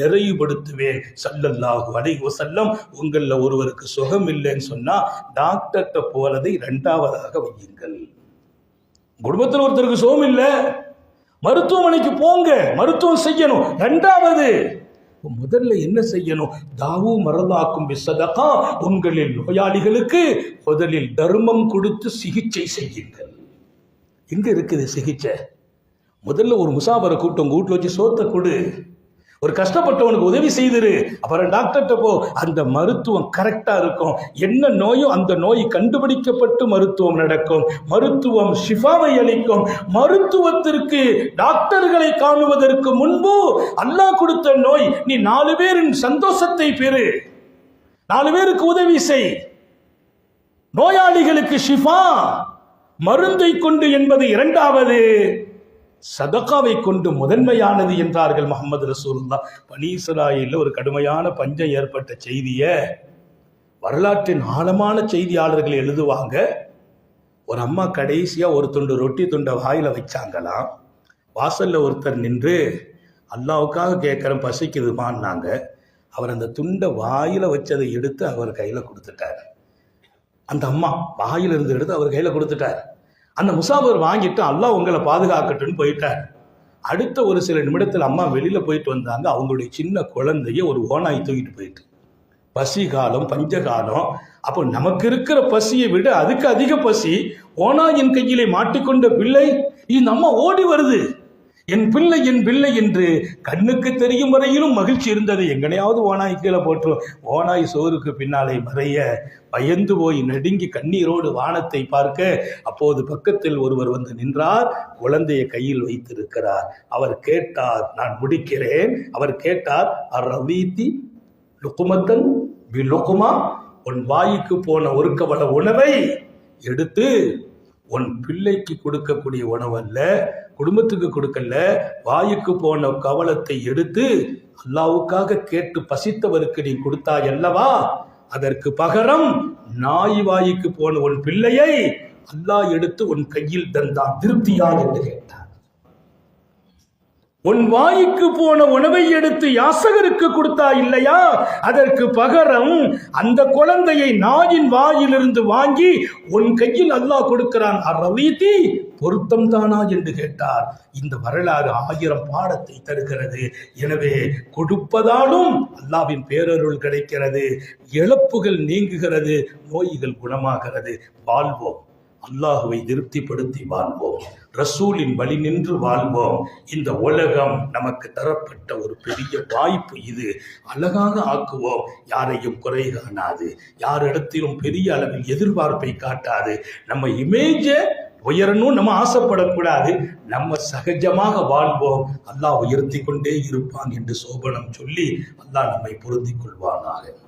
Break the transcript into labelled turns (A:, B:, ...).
A: நிறைவுபடுத்துவேன். சல்லல்லாஹு அலைஹி செல்லம் உங்களில் ஒருவருக்கு சுகம் இல்லைன்னு சொன்னால் டாக்டர்கிட்ட போறதை இரண்டாவதாக வையுங்கள். குடும்பத்தில் ஒருத்தருக்கு சுகம் இல்லை மருத்துவமனைக்கு போங்க மருத்துவம் செய்யணும். ரெண்டாவது முதல்ல என்ன செய்யணும்? தாவு மரலாக்கும் விசதகா உங்களில் நோயாளிகளுக்கு முதலில் தர்மம் கொடுத்து சிகிச்சை செய்யுங்கள். எங்க இருக்குது சிகிச்சை? முதல்ல ஒரு முசாபரை கூப்பிட்டு உங்க வீட்டில் வச்சு சோத்தை கொடு. ஒரு கஷ்டப்பட்டவனுக்கு உதவி செய்திரு. அப்புறம் டாக்டர்கிட்ட போ. அந்த மருத்துவம் கரெக்டாக இருக்கும். என்ன நோயோ அந்த நோய் கண்டுபிடிக்கப்பட்டு மருத்துவம் நடக்கும். மருத்துவம் ஷிஃபாவை அளிக்கும். மருத்துவத்திற்கு டாக்டர்களை காணுவதற்கு முன்பு அல்லாஹ் கொடுத்த நோய் நீ நாலு பேரின் சந்தோஷத்தை பெறு. நாலு பேருக்கு உதவி செய். நோயாளிகளுக்கு ஷிஃபா. மருந்தை கொண்டு என்பது இரண்டாவது. சதக்காவை கொண்டு முதன்மையானது என்றார்கள் முகமது ரசூல்லா பனீசராயில் ஒரு கடுமையான பஞ்சம் ஏற்பட்ட செய்தியை வரலாற்றின் ஆழமான செய்தியாளர்கள் எழுதுவாங்க. ஒரு அம்மா கடைசியா ஒரு துண்டு ரொட்டி துண்டை வாயில வச்சாங்களாம். வாசல்ல ஒருத்தர் நின்று அல்லாவுக்காக கேட்குறேன் பசிக்குதுமான்னாங்க. அவர் அந்த துண்டை வாயில வச்சதை எடுத்து அவர் கையில கொடுத்துட்டார். அந்த அம்மா வாயில இருந்து எடுத்து அவர் கையில கொடுத்துட்டார். அந்த முசாபர் வாங்கிட்டு அல்லாஹ் உங்களை பாதுகாக்கட்டும்னு போயிட்டார். அடுத்த ஒரு சில நிமிடத்தில் அம்மா வெளியில் போயிட்டு வந்தாங்க. அவங்களுடைய சின்ன குழந்தைய ஒரு ஓனாய் தூக்கிட்டு போயிட்டு. பசி காலம் பஞ்சகாலம் அப்போ நமக்கு இருக்கிற பசியை விட அதுக்கு அதிக பசி ஓனாயின் கையிலே மாட்டிக்கொண்ட பிள்ளை இந்த அம்மா ஓடி வருது. என் பிள்ளை என் பிள்ளை என்று கண்ணுக்கு தெரியும் வரையிலும் மகிழ்ச்சி இருந்தது. எங்கனையாவது ஓனாய் கீழே போட்டுரும் ஓனாய் சோறுக்கு பின்னாலே மறைய பயந்து போய் நடுங்கி கண்ணீரோடு வானத்தை பார்க்க அப்போது பக்கத்தில் ஒருவர் வந்து நின்றார். குழந்தையை கையில் வைத்திருக்கிறார். அவர் கேட்டார் நான் முடிக்கிறேன். அவர் கேட்டார் அரவீதி லுக்குமத்தன் பி லுக்குமா உன் வாய்க்கு போன ஒரு கவல உணவை எடுத்து உன் பிள்ளைக்கு கொடுக்கக்கூடிய உணவல்ல குடும்பத்துக்கு கொடுக்கல வாயுக்கு போன கவலத்தை எடுத்து அல்லாவுக்காக கேட்டு பசித்தவருக்கு நீ கொடுத்தாய் அல்லவா அதற்கு பகரம் நாய் வாய்க்கு போன உன் பிள்ளையை அல்லாஹ் எடுத்து உன் கையில் தந்தான். திருப்தியா என்று உன் வாய்க்கு போன உணவை எடுத்து யாசகருக்கு கொடுத்தா இல்லையா? அதற்கு பகரம் அந்த குழந்தையை நாயின் வாயிலிருந்து வாங்கி உன் கையில் அல்லாஹ் கொடுக்கிறான். அரவீதி பொருத்தம் தானா என்று கேட்டார். இந்த வரலாறு ஆயிரம் பாடத்தை தருகிறது. எனவே கொடுப்பதாலும் அல்லாவின் பேரருள் கிடைக்கிறது. இழப்புகள் நீங்குகிறது நோய்கள் குணமாகிறது. வாழ்வோம். அல்லாஹுவை திருப்திப்படுத்தி வாழ்வோம். ரசூலின் வழி நின்று வாழ்வோம். இந்த உலகம் நமக்கு தரப்பட்ட ஒரு பெரிய வாய்ப்பு இது. அழகாக ஆக்குவோம். யாரையும் குறை காணாது. யாரிடத்திலும் பெரிய அளவில் எதிர்பார்ப்பை காட்டாது. நம்ம இமேஜை உயரணும் நம்ம ஆசைப்படக்கூடாது. நம்ம சகஜமாக வாழ்வோம். அல்லாஹ் உயர்த்தி கொண்டே இருப்பான் என்று சோபனம் சொல்லி அல்லாஹ் நம்மை பொருந்திக் கொள்வானாக.